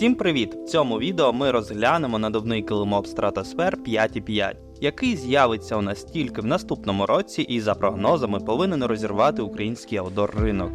Всім привіт! В цьому відео ми розглянемо надувний килимок Stratosphere 5.5, який з'явиться у нас тільки в наступному році і за прогнозами повинен розірвати український аудор ринок.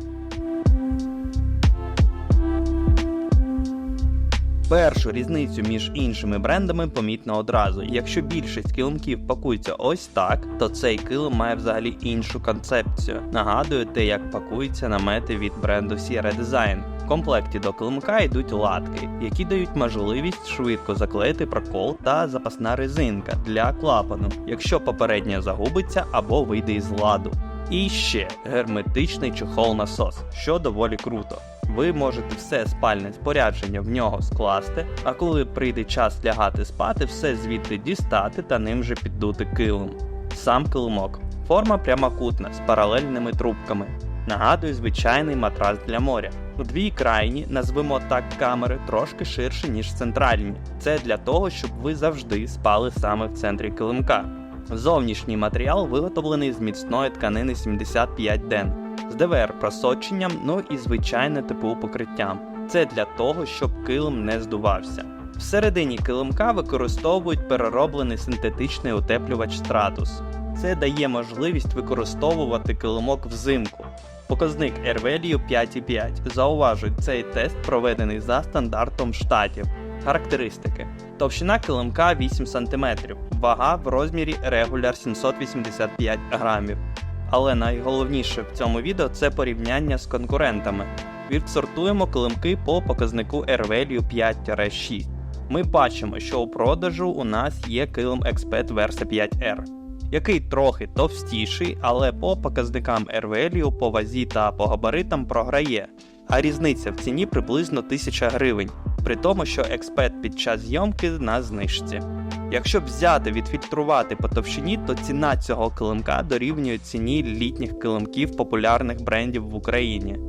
Першу різницю між іншими брендами помітно одразу. Якщо більшість килимків пакується ось так, то цей килим має взагалі іншу концепцію. Нагадує те, як пакуються намети від бренду Sierra Design. В комплекті до килимка йдуть латки, які дають можливість швидко заклеїти прокол та запасна резинка для клапану, якщо попередня загубиться або вийде із ладу. І ще герметичний чохол насос, що доволі круто. Ви можете все спальне спорядження в нього скласти, а коли прийде час лягати спати, все звідти дістати та ним же піддути килим. Сам килимок. Форма прямокутна з паралельними трубками. Нагадує звичайний матрас для моря. Дві крайні, назвемо так камери, трошки ширші, ніж центральні. Це для того, щоб ви завжди спали саме в центрі килимка. Зовнішній матеріал виготовлений з міцної тканини 75 ден з ДВР просоченням, ну і звичайне ТПУ покриттям. Це для того, щоб килим не здувався. Всередині килимка використовують перероблений синтетичний утеплювач Stratus. Це дає можливість використовувати килимок взимку. Показник R-Value 5,5. Зауважують, цей тест проведений за стандартом штатів. Характеристики: товщина килимка 8 см, вага в розмірі регуляр 785 грамів. Але найголовніше в цьому відео це порівняння з конкурентами. Відсортуємо килимки по показнику R-Value 5-6. Ми бачимо, що у продажу у нас є килим Expert Versa 5R, який трохи товстіший, але по показникам R-Value, по вазі та по габаритам програє. А різниця в ціні приблизно 1000 гривень, при тому, що експерт під час зйомки на знижці. Якщо взяти відфільтрувати по товщині, то ціна цього килимка дорівнює ціні літніх килимків популярних брендів в Україні.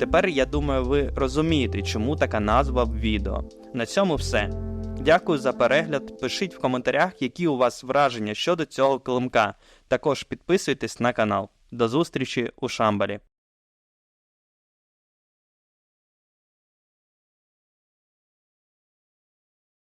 Тепер я думаю, ви розумієте, чому така назва в відео. На цьому все. Дякую за перегляд. Пишіть в коментарях, які у вас враження щодо цього килимка. Також підписуйтесь на канал. До зустрічі у Шамбалі.